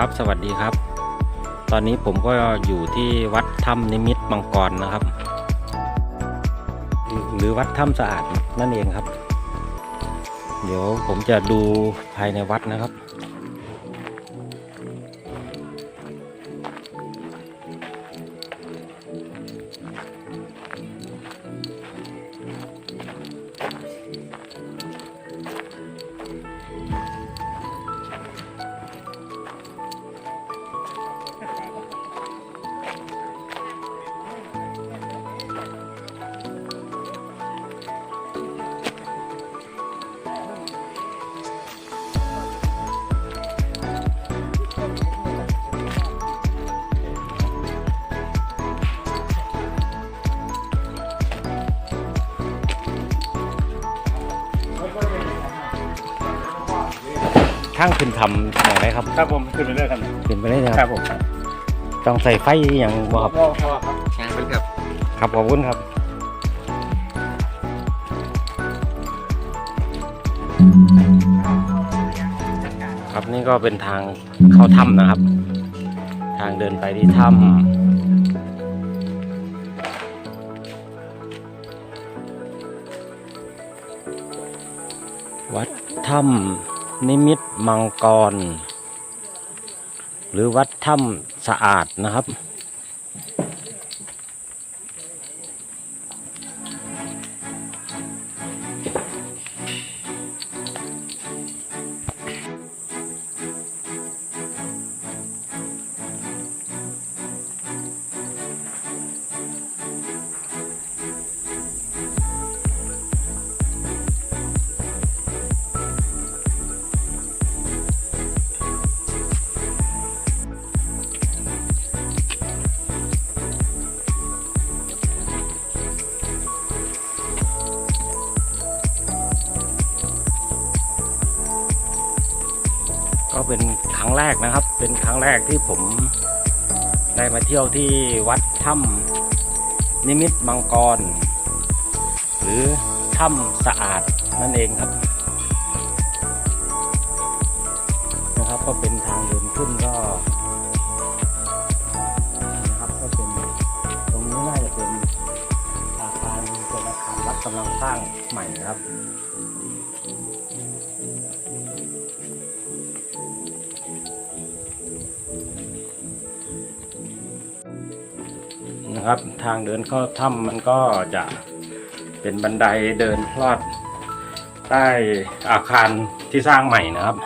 ครับ สวัสดีครับ ตอนนี้ผมก็อยู่ที่วัดถ้ำนิมิตมังกรนะครับ หรือวัดถ้ำสะอาดนั่นเองครับ เดี๋ยวผมจะดูภายในวัดนะครับางขึ้นทำอย่างไรครับครับผมขึ้นไปเรื่อยครับขึ้นไปได้เลยคครัรับบผมต้องใส่ไฟอย่างบ่ครับ พ่อพ่อครับช้างเป็นครับครับขอบคุณครับ ครับนี่ก็เป็นทางเข้าถ้ำนะครับ ทางเดินไปที่ถ้ำวัดถ้ำ นิมิตมังกร หรือวัดถ้ำสะอาดนะครับ ก็เป็นครั้งแรกนะครับ เป็นครั้งแรกที่ผมได้มาเที่ยวที่วัดถ้ำนิมิตมังกร หรือถ้ำสะอาดนั่นเองครับนะครับก็เป็นทางเดินขึ้นก็นะครับก็เป็นตรงนี้น่าจะเป็นอาคารเป็นอาคารวัดกำลังสร้างใหม่นะครับ นะครับ ทางเดินเข้าถ้ำมันก็จะเป็นบันไดเดินลอดใต้อาคารที่สร้างใหม่นะครับ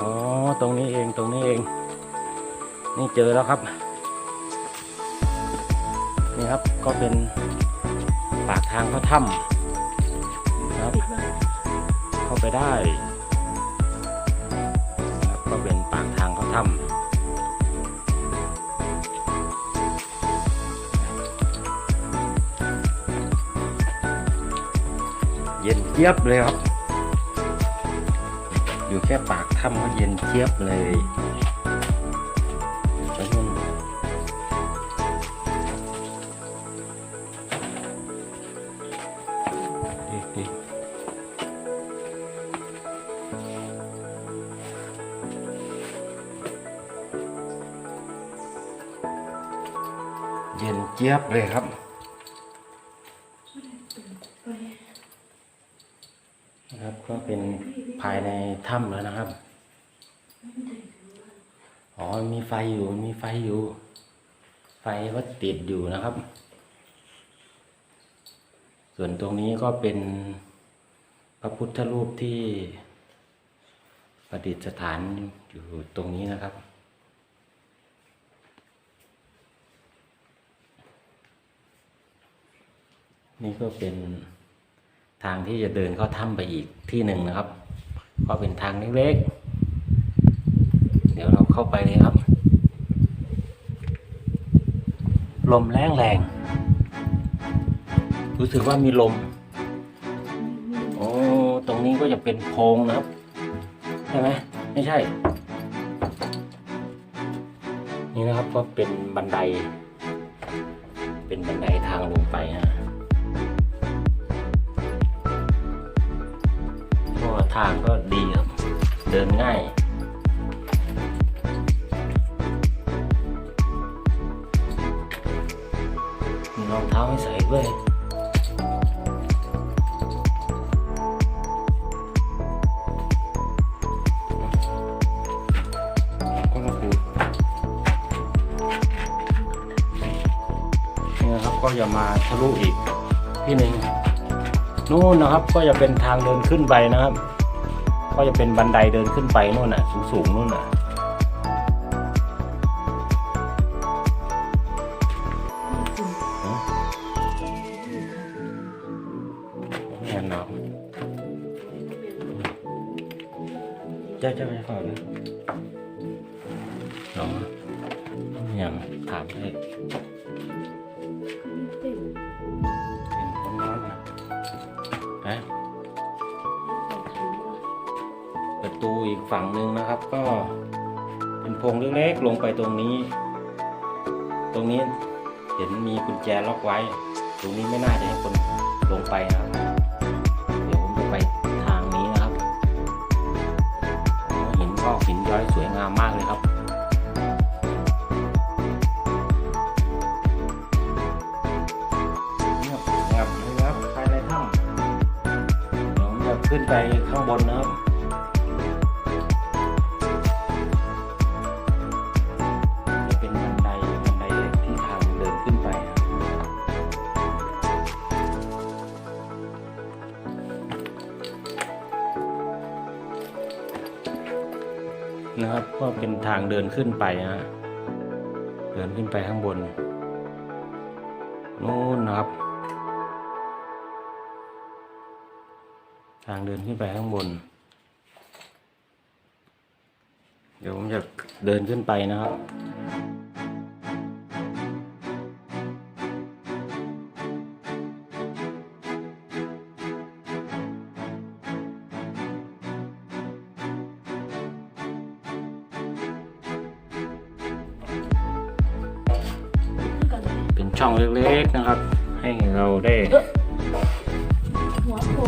อ๋อตรงนี้เองตรงนี้เอง นี่เจอแล้วครับ นี่ครับก็เป็นปากทางเข้าถ้ำครับ เข้าไปได้ ก็เป็นปากทางเขาถ้ำเย็นเจี๊ยบเลยครับ อยู่แค่ปากถ้ำก็เย็นเจี๊ยบเลย จี๊ยบเลยครับ นะครับก็เป็นภายในถ้ำแล้วนะครับ อ๋อ มีไฟอยู่ มีไฟอยู่ ไฟว่าติดอยู่นะครับ ส่วนตรงนี้ก็เป็นพระพุทธรูปที่ประดิษฐานอยู่ตรงนี้นะครับ นี่ก็เป็นทางที่จะเดินเข้าถ้ำไปอีกที่หนึ่งนะครับ ก็เป็นทางเล็กๆ เดี๋ยวเราเข้าไปเลยครับ ลมแรงแรง รู้สึกว่ามีลม โอ้ ตรงนี้ก็จะเป็นโพรงนะครับ ใช่ไหม ไม่ใช่ นี่นะครับก็เป็นบันได เป็นบันไดทางลงไปนะ ทางก็ดีครับ เดินง่าย มีรองเท้าให้ใส่ด้วยก็มาปูนี่นะครับก็จะมาทะลุอีกที่หนึ่งนู่นนะครับก็จะเป็นทางเดินขึ้นไปนะครับ ก็จะเป็นบันไดเดินขึ้นไปนู่นน่ะ สูงๆนู่นน่ะฮะไม่เห็นเนาะเจ้าเจ้าจะเข้าเลยเนาะอย่างถามได้ อีกฝั่งหนึ่งนะครับ ก็เป็นโพรงเล็กๆลงไปตรงนี้ ตรงนี้เห็นมีกุญแจล็อกไว้ ตรงนี้ไม่น่าจะให้คนลงไปนะครับ เดี๋ยวผมจะไปทางนี้นะครับหินก็หินย้อยสวยงามมากเลยครับเงียบงับเลยครับภายในถ้ำเดี๋ยวผมจะขึ้นไปข้างบนนะครับ ก็เป็นทางเดินขึ้นไปนะฮะเดินขึ้นไปข้างบนนู่นนะครับ ทางเดินขึ้นไปข้างบน เดี๋ยวผมจะเดินขึ้นไปนะครับ ช่องเล็กๆนะครับ ให้เราได้หัวโผล่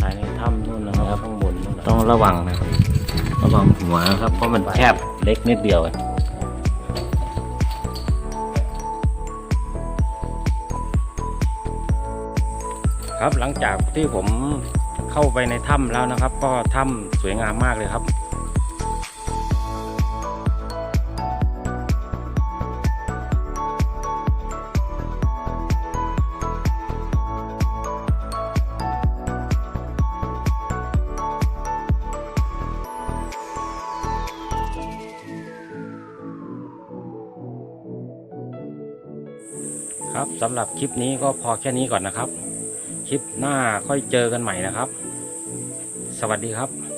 ภายในถ้ำนู่นนะครับข้างบนต้องระวังนะครับระวังหัวครับเพราะมันแคบเล็กนิดเดียวครับหลังจากที่ผมเข้าไปในถ้ำแล้วนะครับ ก็ถ้ำสวยงามมากเลยครับ ครับสำหรับคลิปนี้ก็พอแค่นี้ก่อนนะครับ คลิปหน้าค่อยเจอกันใหม่นะครับ สวัสดีครับ